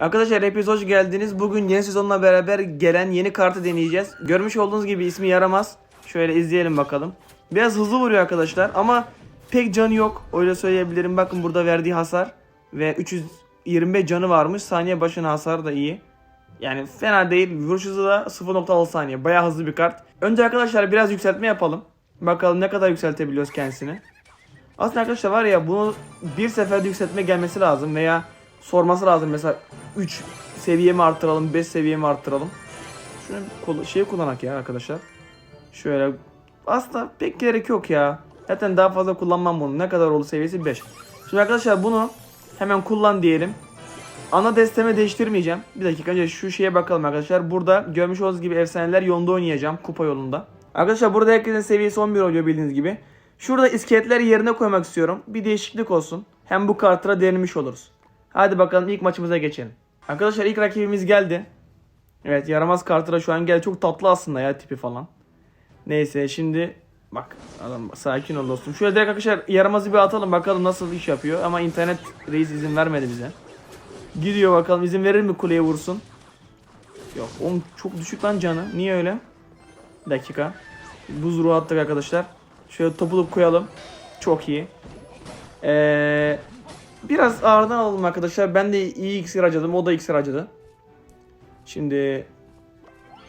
Arkadaşlar hepiniz hoş geldiniz. Bugün yeni sezonla beraber gelen yeni kartı deneyeceğiz. Görmüş olduğunuz gibi ismi yaramaz. Şöyle izleyelim bakalım. Biraz hızlı vuruyor arkadaşlar ama pek canı yok. Öyle söyleyebilirim. Bakın burada verdiği hasar ve 325 canı varmış. Saniye başına hasar da iyi. Yani fena değil. Vuruş hızı da 0.6 saniye. Bayağı hızlı bir kart. Önce arkadaşlar biraz yükseltme yapalım. Bakalım ne kadar yükseltebiliyoruz kendisini. Aslında arkadaşlar var ya bunu bir seferde yükseltme gelmesi lazım veya sorması lazım. Mesela 3 seviye mi arttıralım, 5 seviye mi arttıralım. Şunu şey kullanak ya arkadaşlar. Şöyle aslında pek gerek yok ya. Zaten daha fazla kullanmam bunu. Ne kadar oldu seviyesi 5. Şimdi arkadaşlar bunu hemen kullan diyelim. Ana desteme değiştirmeyeceğim. Bir dakika önce şu şeye bakalım arkadaşlar. Burada görmüş olduğunuz gibi efsaneler yolunda oynayacağım. Kupa yolunda. Arkadaşlar burada herkesin seviyesi 11 oluyor bildiğiniz gibi. Şurada iskeletleri yerine koymak istiyorum. Bir değişiklik olsun. Hem bu kartıra denemiş oluruz. Hadi bakalım ilk maçımıza geçelim. Arkadaşlar ilk rakibimiz geldi. Evet yaramaz kartıra şu an geldi. Çok tatlı aslında ya tipi falan. Neyse şimdi bak adam sakin ol dostum. Şöyle direkt arkadaşlar yaramazı bir atalım bakalım nasıl iş yapıyor. Ama internet reis izin vermedi bize. Gidiyor bakalım izin verir mi kuleye vursun. Yok oğlum çok düşük lan canı. Niye öyle? Dakika. Buz ruhu attık arkadaşlar. Şöyle topu koyalım. Çok iyi. Ee, biraz ağırdan alalım arkadaşlar. Ben de iyi iksir harcadım. O da iksir harcadı. Şimdi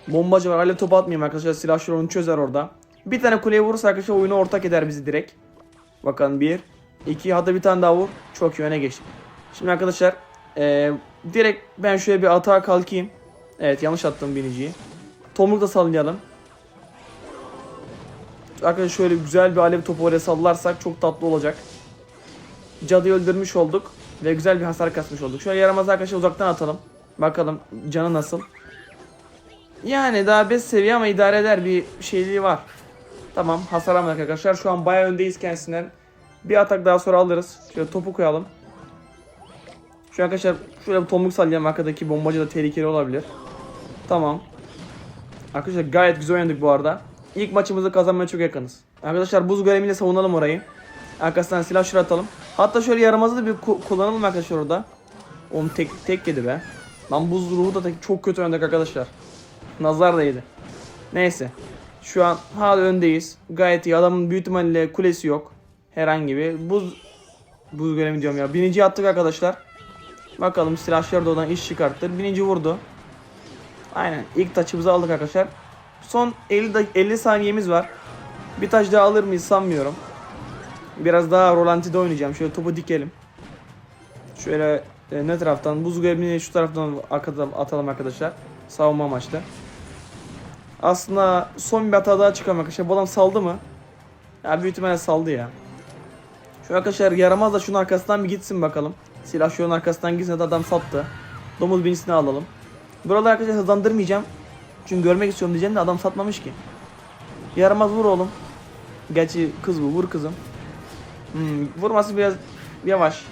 bombacı var. Alev topu atmayayım arkadaşlar. Silahşör onu çözer orada. Bir tane kuleye vurursa arkadaşlar oyunu ortak eder bizi direkt. Bakalım bir. iki hatta bir tane daha vur. Çok iyi öne geçtik. Şimdi arkadaşlar ee, direkt ben şöyle bir atağa kalkayım. Evet yanlış attım biniciyi. Tomruk da sallayalım. Arkadaşlar şöyle güzel bir alev topu oraya sallarsak çok tatlı olacak. Cadıyı öldürmüş olduk. Ve güzel bir hasar kasmış olduk. Şöyle yaramaz arkadaşlar uzaktan atalım. Bakalım canı nasıl. Yani daha 5 seviye ama idare eder bir şeyliği var. Tamam hasar almadık arkadaşlar. Şu an bayağı öndeyiz kendisinden. Bir atak daha sonra alırız. Şöyle topu koyalım. Şu arkadaşlar şöyle bir tomruk sallayalım. Arkadaki bombacı da tehlikeli olabilir. Tamam. Arkadaşlar gayet güzel oynadık bu arada. İlk maçımızı kazanmaya çok yakınız. Arkadaşlar buz golemiyle savunalım orayı. Arkasından silah şuraya atalım. Hatta şöyle yaramazı da bir ku- kullanalım arkadaşlar orada. Oğlum tek tek yedi be. Lan buz ruhu da tek, çok kötü oynadık arkadaşlar. Nazar da yedi. Neyse. Şu an hala öndeyiz. Gayet iyi. Adamın büyük ihtimalle kulesi yok. Herhangi bir. Buz buz golemi diyorum ya. Binici attık arkadaşlar. Bakalım silahşör de oradan iş çıkarttı. Bininci vurdu. Aynen. İlk taçımızı aldık arkadaşlar. Son 50 dak- 50 saniyemiz var. Bir taş daha alır mıyız sanmıyorum. Biraz daha rolantide oynayacağım. Şöyle topu dikelim. Şöyle e, ne taraftan? Buz görevini şu taraftan atalım, atalım arkadaşlar. Savunma amaçlı. Aslında son bir hata daha çıkalım arkadaşlar. Bu adam saldı mı? Ya büyük ihtimalle saldı ya. Şu arkadaşlar yaramaz da şunun arkasından bir gitsin bakalım. Silah şunun arkasından gitsin de adam sattı. Domuz binisini alalım. Buraları arkadaşlar hızlandırmayacağım. Çünkü görmek istiyorum diyeceğim de adam satmamış ki. Yaramaz vur oğlum. Gerçi kız bu vur kızım. Hmm, vurması biraz yavaş.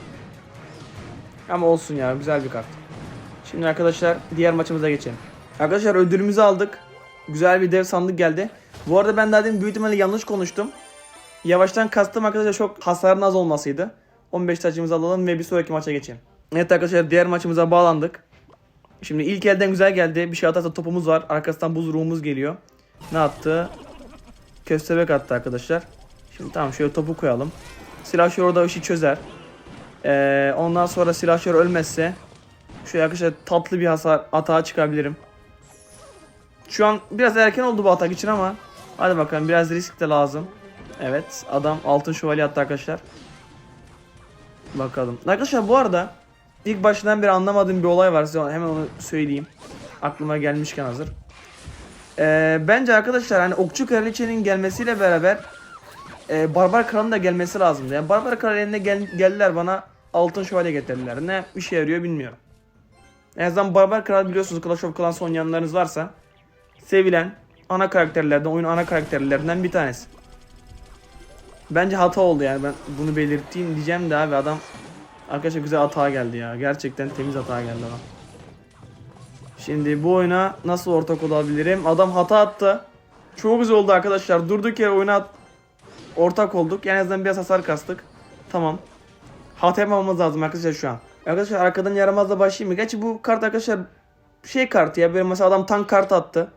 Ama olsun ya güzel bir kart. Şimdi arkadaşlar diğer maçımıza geçelim. Arkadaşlar ödülümüzü aldık. Güzel bir dev sandık geldi. Bu arada ben daha demin büyük ihtimalle yanlış konuştum. Yavaştan kastım arkadaşlar çok hasarın az olmasıydı. 15 taçımızı alalım ve bir sonraki maça geçelim. Evet arkadaşlar diğer maçımıza bağlandık. Şimdi ilk elden güzel geldi. Bir şey atarsa topumuz var. Arkasından buz ruhumuz geliyor. Ne attı? Köstebek attı arkadaşlar. Şimdi tamam şöyle topu koyalım. Silahşör orada işi çözer. Ee, ondan sonra silahşör ölmezse şöyle arkadaşlar tatlı bir hasar atağa çıkabilirim. Şu an biraz erken oldu bu atak için ama hadi bakalım biraz risk de lazım. Evet adam altın şövalye attı arkadaşlar. Bakalım. Arkadaşlar bu arada ilk başından beri anlamadığım bir olay var. Size hemen onu söyleyeyim. Aklıma gelmişken hazır. Ee, bence arkadaşlar hani Okçu Kraliçenin gelmesiyle beraber e, Barbar Kral'ın da gelmesi lazımdı. Yani Barbar Kral eline gel, geldiler bana altın şövalye getirdiler. Ne işe yarıyor bilmiyorum. En azından Barbar Kral biliyorsunuz Clash of Clans oynayanlarınız varsa sevilen ana karakterlerden, oyun ana karakterlerinden bir tanesi. Bence hata oldu yani ben bunu belirteyim diyeceğim de abi adam arkadaşlar güzel hata geldi ya. Gerçekten temiz hata geldi adam. Şimdi bu oyuna nasıl ortak olabilirim? Adam hata attı. Çok güzel oldu arkadaşlar. Durduk yere oyuna ortak olduk. Yani en azından biraz hasar kastık. Tamam. Hata yapmamamız lazım arkadaşlar şu an. Arkadaşlar arkadan yaramazla başlayayım mı? Gerçi bu kart arkadaşlar şey kartı ya böyle mesela adam tank kartı attı.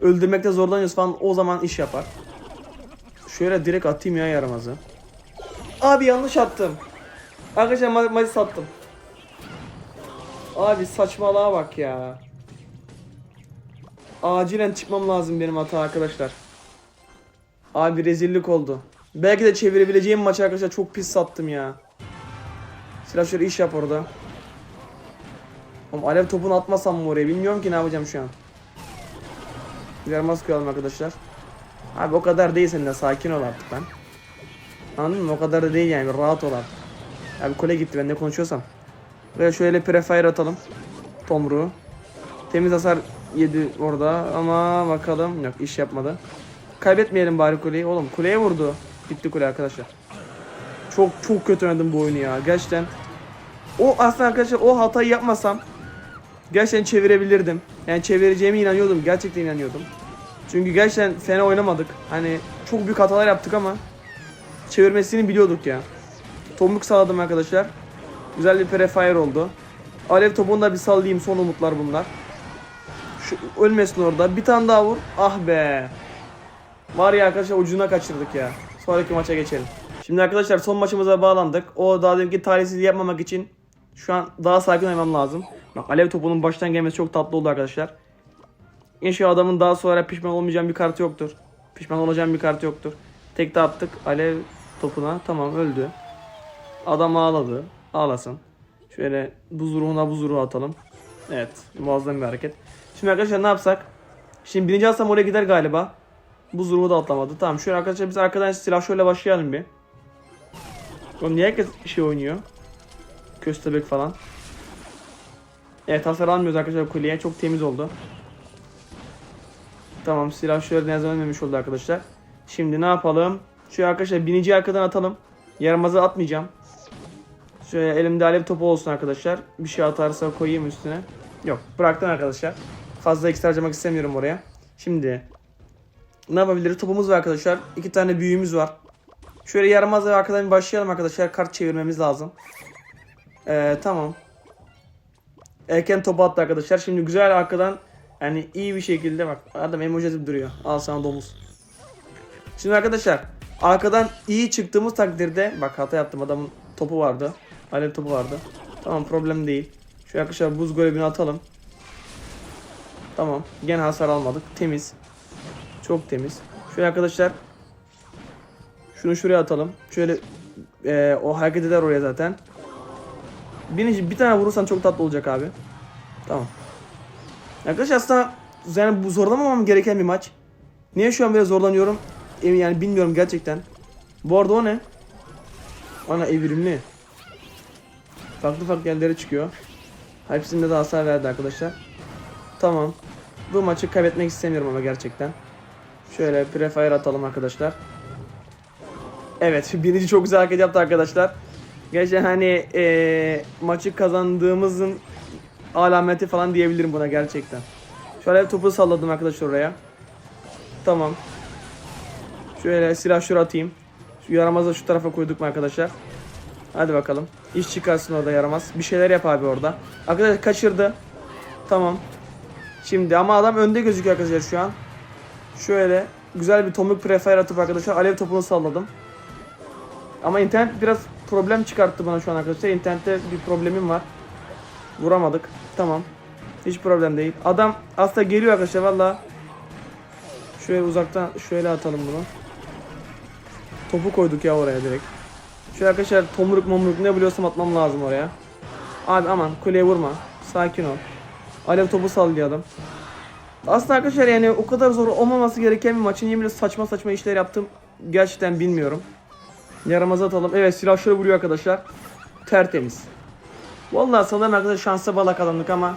Öldürmekte zorlanıyoruz falan o zaman iş yapar. Şöyle direkt atayım ya yaramazı. Abi yanlış attım. Arkadaşlar ma- maçı sattım. Abi saçmalığa bak ya. Acilen çıkmam lazım benim hata arkadaşlar. Abi rezillik oldu. Belki de çevirebileceğim maçı arkadaşlar çok pis sattım ya. Silah şöyle iş yap orada. Oğlum alev topunu atmasam mı oraya bilmiyorum ki ne yapacağım şu an. Yaramaz koyalım arkadaşlar. Abi o kadar değil senin de sakin ol artık ben. Anladın mı? O kadar da değil yani rahat ol artık. Abi kole gitti ben ne konuşuyorsam. Ve şöyle prefire atalım. Tomruğu. Temiz hasar yedi orada ama bakalım yok iş yapmadı. Kaybetmeyelim bari kuleyi. Oğlum kuleye vurdu. Gitti kule arkadaşlar. Çok çok kötü oynadım bu oyunu ya. Gerçekten. O aslında arkadaşlar o hatayı yapmasam gerçekten çevirebilirdim. Yani çevireceğime inanıyordum. Gerçekten inanıyordum. Çünkü gerçekten fena oynamadık. Hani çok büyük hatalar yaptık ama çevirmesini biliyorduk ya. Tomruk sağladım arkadaşlar. Güzel bir prefire oldu. Alev topunu da bir sallayayım son umutlar bunlar. Şu ölmesin orada. Bir tane daha vur. Ah be. Var ya arkadaşlar ucuna kaçırdık ya. Sonraki maça geçelim. Şimdi arkadaşlar son maçımıza bağlandık. O daha deminki talihsizliği yapmamak için şu an daha sakin oynamam lazım. Bak alev topunun baştan gelmesi çok tatlı oldu arkadaşlar. İnşallah adamın daha sonra pişman olmayacağım bir kartı yoktur. Pişman olacağım bir kartı yoktur. Tek de attık alev topuna. Tamam öldü. Adam ağladı. Ağlasın. Şöyle buz ruhuna buz ruhu atalım. Evet muazzam bir hareket. Şimdi arkadaşlar ne yapsak? Şimdi birinci atsam oraya gider galiba. Buz ruhu da atlamadı. Tamam şöyle arkadaşlar biz arkadan silah şöyle başlayalım bir. Oğlum niye herkes şey oynuyor? Köstebek falan. Evet hasar almıyoruz arkadaşlar kuleye. Çok temiz oldu. Tamam silah şöyle ne zaman ölmemiş oldu arkadaşlar. Şimdi ne yapalım? Şöyle arkadaşlar binici arkadan atalım. Yaramazı atmayacağım. Şöyle elimde alev topu olsun arkadaşlar. Bir şey atarsa koyayım üstüne. Yok bıraktım arkadaşlar. Fazla ekstra harcamak istemiyorum oraya. Şimdi ne yapabiliriz? Topumuz var arkadaşlar. İki tane büyüğümüz var. Şöyle yaramazla arkadan bir başlayalım arkadaşlar. Kart çevirmemiz lazım. Ee, tamam. Erken topu attı arkadaşlar. Şimdi güzel arkadan yani iyi bir şekilde bak adam emoji duruyor. Al sana domuz. Şimdi arkadaşlar arkadan iyi çıktığımız takdirde bak hata yaptım adamın topu vardı. Alev topu vardı. Tamam problem değil. Şu arkadaşlar buz golebini atalım. Tamam. Gene hasar almadık. Temiz. Çok temiz. Şöyle arkadaşlar şunu şuraya atalım. Şöyle eee, o hareket eder oraya zaten. Birinci bir tane vurursan çok tatlı olacak abi. Tamam. Arkadaşlar aslında yani bu zorlamamam gereken bir maç. Niye şu an böyle zorlanıyorum? Emin yani bilmiyorum gerçekten. Bu arada o ne? Ana evrimli. Farklı farklı yerlere çıkıyor. Hepsinde de hasar verdi arkadaşlar. Tamam. Bu maçı kaybetmek istemiyorum ama gerçekten. Şöyle prefire atalım arkadaşlar. Evet birinci çok güzel hareket yaptı arkadaşlar. Gerçekten hani eee, maçı kazandığımızın alameti falan diyebilirim buna gerçekten. Şöyle topu salladım arkadaşlar oraya. Tamam. Şöyle silah şuraya atayım. Şu yaramazı şu tarafa koyduk mu arkadaşlar? Hadi bakalım. İş çıkarsın orada yaramaz. Bir şeyler yap abi orada. Arkadaşlar kaçırdı. Tamam. Şimdi ama adam önde gözüküyor arkadaşlar şu an. Şöyle güzel bir tomruk prefire atıp arkadaşlar alev topunu salladım. Ama internet biraz problem çıkarttı bana şu an arkadaşlar. İnternette bir problemim var. Vuramadık. Tamam. Hiç problem değil. Adam aslında geliyor arkadaşlar valla. Şöyle uzaktan şöyle atalım bunu. Topu koyduk ya oraya direkt. Şöyle arkadaşlar tomruk momruk ne biliyorsam atmam lazım oraya. Abi aman kuleye vurma. Sakin ol. Alev topu sallayalım. Aslında arkadaşlar yani o kadar zor olmaması gereken bir maçın yeminle saçma saçma işler yaptım. Gerçekten bilmiyorum. Yaramaz atalım. Evet silah şöyle vuruyor arkadaşlar. Tertemiz. Vallahi sanırım arkadaşlar şansa bala kazandık ama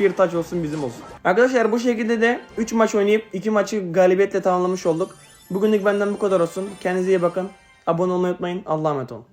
bir taç olsun bizim olsun. Arkadaşlar bu şekilde de 3 maç oynayıp 2 maçı galibiyetle tamamlamış olduk. Bugünlük benden bu kadar olsun. Kendinize iyi bakın. Abone olmayı unutmayın. Allah'a emanet olun.